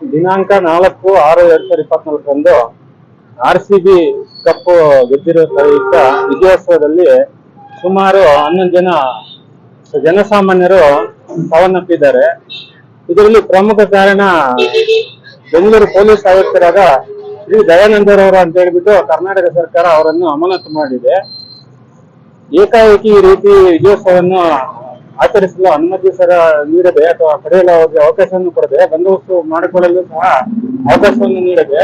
ದಿನಾಂಕ ನಾಲ್ಕು, ಆರು, ಎರಡ್ ಸಾವಿರದ ಇಪ್ಪತ್ನಾಲ್ಕರಂದು ಆರ್ ಸಿ ಬಿ ಕಪ್ ಗೆದ್ದಿರೋ ಪ್ರಯುಕ್ತ ವಿಜಯೋತ್ಸವದಲ್ಲಿ ಸುಮಾರು ಹನ್ನೊಂದು ಜನ ಜನಸಾಮಾನ್ಯರು ಸಾವನ್ನಪ್ಪಿದ್ದಾರೆ. ಇದರಲ್ಲಿ ಪ್ರಮುಖ ಕಾರಣ ಬೆಂಗಳೂರು ಪೊಲೀಸ್ ಆಯುಕ್ತರಾದ ಶ್ರೀ ದಯಾನಂದರವರು ಅಂತ ಹೇಳ್ಬಿಟ್ಟು ಕರ್ನಾಟಕ ಸರ್ಕಾರ ಅವರನ್ನು ಅಮಾನತು ಮಾಡಿದೆ. ಏಕಾಏಕಿ ಈ ರೀತಿ ವಿಜಯೋತ್ಸವವನ್ನು ಆಚರಿಸಲು ಅನುಮತಿ ಸರ ನೀಡದೆ ಅಥವಾ ಪಡೆಯಲು ಅವರಿಗೆ ಅವಕಾಶವನ್ನು ಕೊಡದೆ ಬಂದೋಬಸ್ತು ಮಾಡಿಕೊಳ್ಳಲು ಸಹ ಅವಕಾಶವನ್ನು ನೀಡದೆ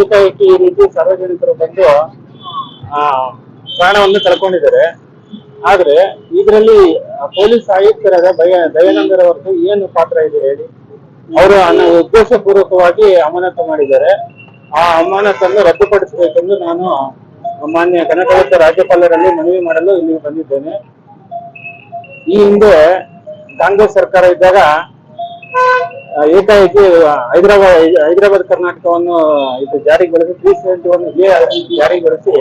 ಏಕಾಏಕಿ ಈ ರೀತಿ ಸಾರ್ವಜನಿಕರು ಬಂದು, ಆ, ಪ್ರಾಣವನ್ನು ಕಳ್ಕೊಂಡಿದ್ದಾರೆ. ಆದ್ರೆ ಇದರಲ್ಲಿ ಪೊಲೀಸ್ ಆಯುಕ್ತರಾದ ಭಯ ದಯಾನಂದರವರದ್ದು ಏನು ಪಾತ್ರ ಇದೆ ಹೇಳಿ? ಅವರು ಉದ್ದೇಶಪೂರ್ವಕವಾಗಿ ಅಮಾನತು ಮಾಡಿದ್ದಾರೆ. ಆ ಅಮಾನತನ್ನು ರದ್ದುಪಡಿಸಬೇಕೆಂದು ನಾನು ಮಾನ್ಯ ಕರ್ನಾಟಕದ ರಾಜ್ಯಪಾಲರಲ್ಲಿ ಮನವಿ ಮಾಡಲು ಇಲ್ಲಿಗೆ ಬಂದಿದ್ದೇನೆ. ಈ ಹಿಂದೆ ಕಾಂಗ್ರೆಸ್ ಸರ್ಕಾರ ಇದ್ದಾಗ ಏಕಾಏಕಿ ಹೈದರಾಬಾದ್ ಹೈದರಾಬಾದ್ ಕರ್ನಾಟಕವನ್ನು ಇದು ಜಾರಿಗೊಳಿಸಿ ತ್ರೀ ಸೆವೆಂಟಿ ಒನ್ ಎ ಜಾರಿಗೊಳಿಸಿ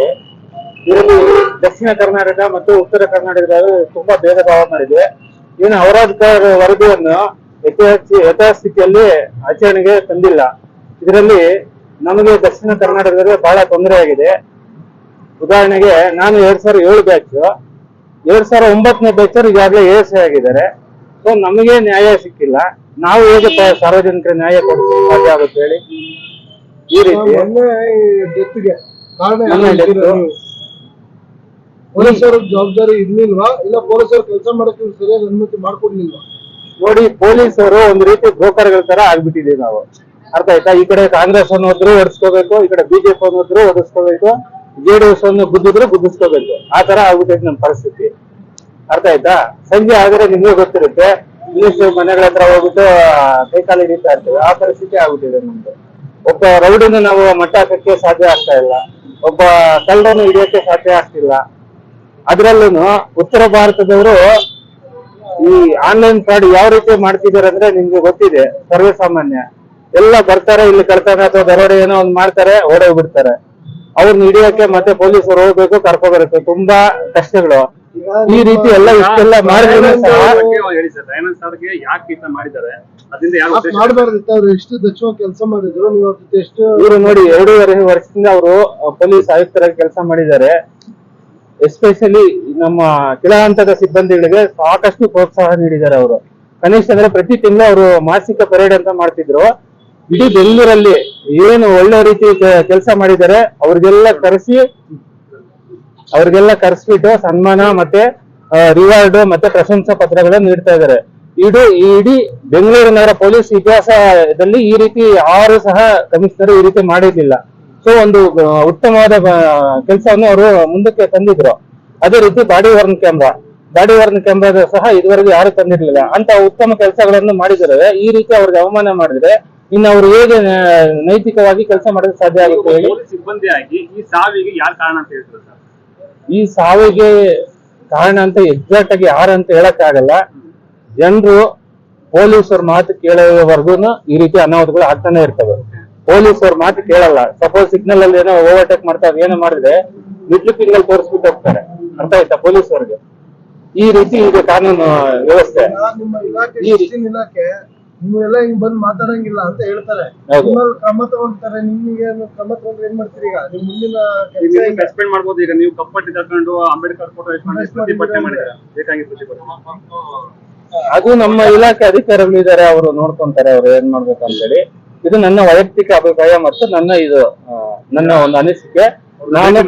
ಇದರಲ್ಲಿ ದಕ್ಷಿಣ ಕರ್ನಾಟಕ ಮತ್ತು ಉತ್ತರ ಕರ್ನಾಟಕದಲ್ಲಿ ತುಂಬಾ ಭೇದ ಭಾವ ಮಾಡಿದೆ. ಇನ್ನು ಔರಾದ್ಕರ್ ವರದಿಯನ್ನು ಯಥಾಸ್ಥಿ, ಯಥಾಸ್ಥಿತಿಯಲ್ಲಿ ಆಚರಣೆಗೆ ತಂದಿಲ್ಲ. ಇದರಲ್ಲಿ ನಮಗೆ ದಕ್ಷಿಣ ಕರ್ನಾಟಕದಲ್ಲಿ ಬಹಳ ತೊಂದರೆ ಆಗಿದೆ. ಉದಾಹರಣೆಗೆ, ನಾನು ಎರಡ್ ಸಾವಿರದ ಏಳು ಬ್ಯಾಚ್ ಎರಡ್ ಸಾವಿರದ ಒಂಬತ್ತನೇ ಬ್ಯಾಚರ್ ಈಗಾಗಲೇ ಏರ್ಸೆ ಆಗಿದ್ದಾರೆ. ಸೊ ನಮಗೆ ನ್ಯಾಯ ಸಿಕ್ಕಿಲ್ಲ. ನಾವು ಹೇಗೆ ಸಾರ್ವಜನಿಕರ ನ್ಯಾಯ ಕೊಡಿಸಲು ಸಾಧ್ಯ ಆಗುತ್ತೆ ಹೇಳಿ? ಈ ರೀತಿ? ಪೊಲೀಸರ ಜವಾಬ್ದಾರಿ ಇರ್ಲಿಲ್ವಾ? ಇಲ್ಲ ಪೊಲೀಸರು ಕೆಲಸ ಮಾಡಕ್ಕೆ ಸರಿಯಾಗಿ ಅನುಮತಿ ಮಾಡ್ಕೊಡ್ಲಿಲ್ವಾ? ನೋಡಿ ಪೊಲೀಸರು ಒಂದ್ ರೀತಿ ಬ್ರೋಕರ್ಗಳ ತರ ಆಗ್ಬಿಟ್ಟಿದೀವಿ ನಾವು. ಅರ್ಥ ಆಯ್ತಾ? ಈ ಕಡೆ ಕಾಂಗ್ರೆಸ್ ಅನ್ನೋದ್ರು ಒಡಿಸ್ಕೋಬೇಕು ಓಡಿಸ್ಕೋಬೇಕು ಈ ಕಡೆ ಬಿಜೆಪಿ ಅನ್ನೋದ್ರು ಓಡಿಸ್ಕೋಬೇಕು ಜೆಡಿಎಸ್ ಅನ್ನು ಗುದ್ದಿದ್ರೆ ಗುದ್ದಿಸ್ಕೋಬೇಕು. ಆ ತರ ಆಗ್ಬಿಟ್ಟೈತೆ ನಮ್ಮ ಪರಿಸ್ಥಿತಿ. ಅರ್ಥ ಆಯ್ತಾ? ಸಂಜೆ ಆದ್ರೆ ನಿಮ್ಗೆ ಗೊತ್ತಿರುತ್ತೆ ಇನ್ನಷ್ಟು ಮನೆಗಳ ಹತ್ರ ಹೋಗ್ಬಿಟ್ಟು ಕೈಕಾಲು ಹಿಡಿತಾ ಇರ್ತೇವೆ. ಆ ಪರಿಸ್ಥಿತಿ ಆಗ್ಬಿಟ್ಟಿದೆ ನಮ್ದು. ಒಬ್ಬ ರೌಡಿನ ನಾವು ಮಟ್ಟ ಹಾಕಕ್ಕೆ ಸಾಧ್ಯ ಆಗ್ತಾ ಇಲ್ಲ. ಒಬ್ಬ ಕಳ್ಳನ್ನು ಹಿಡಿಯಕ್ಕೆ ಸಾಧ್ಯ ಆಗ್ತಿಲ್ಲ. ಅದ್ರಲ್ಲೂ ಉತ್ತರ ಭಾರತದವರು ಈ ಆನ್ಲೈನ್ ಫ್ರಾಡ್ ಯಾವ ರೀತಿ ಮಾಡ್ತಿದ್ದಾರೆ ಅಂದ್ರೆ ನಿಮ್ಗೆ ಗೊತ್ತಿದೆ. ಸರ್ವೇ ಸಾಮಾನ್ಯ ಎಲ್ಲ ಬರ್ತಾರೆ, ಇಲ್ಲಿ ಕಳ್ತಾರೆ ಅಥವಾ ದರೋಡೆ ಏನೋ ಒಂದು ಮಾಡ್ತಾರೆ, ಓಡೋಗ್ಬಿಡ್ತಾರೆ. ಅವ್ರನ್ನ ಹಿಡಿಯಕ್ಕೆ ಮತ್ತೆ ಪೊಲೀಸರು ಹೋಗ್ಬೇಕು ಕರ್ಕೊಬರುತ್ತೆ. ತುಂಬಾ ಕಷ್ಟಗಳು. ಈ ರೀತಿ ಎಲ್ಲ ಇಷ್ಟೆಲ್ಲ ಮಾಡಿದ್ರು ಮಾಡಬಾರ್ದಿತ್ತು. ಅವ್ರು ಎಷ್ಟು ದಕ್ಷವಾಗಿ ಕೆಲಸ ನೀವು ಅವ್ರ ಜೊತೆ ಎಷ್ಟು ಇವರು ನೋಡಿ ಎರಡೂವರೆ ವರ್ಷದಿಂದ ಅವರು ಪೊಲೀಸ್ ಆಯುಕ್ತರಾಗಿ ಕೆಲಸ ಮಾಡಿದ್ದಾರೆ. ಎಸ್ಪೆಷಲಿ ನಮ್ಮ ಕೆಳ ಹಂತದ ಸಿಬ್ಬಂದಿಗಳಿಗೆ ಸಾಕಷ್ಟು ಪ್ರೋತ್ಸಾಹ ನೀಡಿದ್ದಾರೆ ಅವರು. ಕನಿಷ್ಠ ಅಂದ್ರೆ ಪ್ರತಿ ತಿಂಗಳು ಅವರು ಮಾಸಿಕ ಪರೇಡ್ ಅಂತ ಮಾಡ್ತಿದ್ರು. ಇಡೀ ಬೆಂಗಳೂರಲ್ಲಿ ಏನು ಒಳ್ಳೆ ರೀತಿ ಕೆಲಸ ಮಾಡಿದ್ದಾರೆ, ಅವ್ರಿಗೆಲ್ಲ ಕರೆಸಿ, ಅವ್ರಿಗೆಲ್ಲ ಕರೆಸ್ಬಿಟ್ಟು ಸನ್ಮಾನ ಮತ್ತೆ ರಿವಾರ್ಡ್ ಮತ್ತೆ ಪ್ರಶಂಸಾ ಪತ್ರಗಳನ್ನು ನೀಡ್ತಾ ಇದ್ದಾರೆ. ಇಡೀ ಇಡೀ ಬೆಂಗಳೂರು ನಗರ ಪೊಲೀಸ್ ಇತಿಹಾಸದಲ್ಲಿ ಈ ರೀತಿ ಯಾರು ಸಹ ಕಮಿಷನರ್ ಈ ರೀತಿ ಮಾಡಿರ್ಲಿಲ್ಲ. ಸೊ ಒಂದು ಉತ್ತಮವಾದ ಕೆಲಸವನ್ನು ಅವರು ಮುಂದಕ್ಕೆ ತಂದಿದ್ರು. ಅದೇ ರೀತಿ body worn camera body worn camera ಸಹ ಇದುವರೆಗೂ ಯಾರು ತಂದಿರ್ಲಿಲ್ಲ. ಅಂತ ಉತ್ತಮ ಕೆಲಸಗಳನ್ನು ಮಾಡಿದರೆ ಈ ರೀತಿ ಅವ್ರಿಗೆ ಅವಮಾನ ಮಾಡಿದ್ರೆ ಇನ್ನು ಅವರು ಹೇಗೆ ನೈತಿಕವಾಗಿ ಕೆಲಸ ಮಾಡಲು ಸಾಧ್ಯ ಆಗುತ್ತೆ ಹೇಳಿ? ಪೊಲೀಸ್ ಸಿಬ್ಬಂದಿ ಆಗಿ ಈ ಸಾವಿಗೆ ಯಾರು ಕಾರಣ ಅಂತ ಹೇಳ್ತಾರೆ ಸರ್? ಈ ಸಾವಿಗೆ ಕಾರಣ ಅಂತ ಎಕ್ಸಾಕ್ಟ್ ಆಗಿ ಯಾರು ಅಂತ ಹೇಳಕ್ ಆಗಲ್ಲ ಜನರು ಪೊಲೀಸರ ಮಾತು ಕೇಳೋವರೆಗೂ ಈ ರೀತಿ ಅನಾಹುತಗಳು ಆಗ್ತಾನೆ ಇರ್ತವೆ. ಪೊಲೀಸ್ ಅವ್ರ ಮಾತು ಕೇಳಲ್ಲ. ಸಪೋಸ್ ಸಿಗ್ನಲ್ ಅಲ್ಲಿ ಏನೋ ಓವರ್ಟೇಕ್ ಮಾಡ್ತಾರೆ ಏನೋ ಮಾಡಿದ್ರೆ ಮಿಡ್ಲ್ ಫಿಂಗಲ್ ತೋರಿಸ್ಬಿಟ್ಟು ಹೋಗ್ತಾರೆ. ಅರ್ಥ ಆಯ್ತಾ ಅವ್ರಿಗೆ ಈ ರೀತಿ ಈಗ ಕಾನೂನು ವ್ಯವಸ್ಥೆ. ನೀವೆಲ್ಲ ಹಿಂಗ್ ಬಂದ್ ಮಾತಾಡಂಗಿಲ್ಲ ಅಂತ ಹೇಳ್ತಾರೆ. ಹೌದು. ನಿಮ್ಮಲ್ಲಿ ಕ್ರಮ ತಗೊಂಡ್ತಾರೆ. ನಿಮ್ಗೆ ಏನು ಕ್ರಮ ತಗೊಂಡ್ರೆ ಏನ್ ಮಾಡ್ತೀರಿ ಈಗ? ನಿಮ್ ಮುಂದಿನ ಈಗ ಕೆಲಸ ನೀವು ಸಸ್ಪೆಂಡ್ ಮಾಡ್ಬೋದು. ಈಗ ನೀವು ಕಪ್ಪಟ್ಟಿ ತಕೊಂಡು ಅಂಬೇಡ್ಕರ್ ಫೋಟೋ ಇಟ್ಕೊಂಡು ಪ್ರತಿಭಟನೆ ಪ್ರತಿಭಟನೆ ಅದು ನಮ್ಮ ಇಲಾಖೆ ಅಧಿಕಾರಿಗಳು ಇದಾರೆ ಅವರು ನೋಡ್ಕೊಂತಾರೆ. ಅವ್ರು ಏನ್ ಮಾಡ್ಬೇಕು ಅಂತೇಳಿ ಇದು ನನ್ನ ವೈಯಕ್ತಿಕ ಅಭಿಪ್ರಾಯ ಮತ್ತು ನನ್ನ ಇದು ಆ, ನನ್ನ ಒಂದು ಅನಿಸಿಕೆ. ನಾನು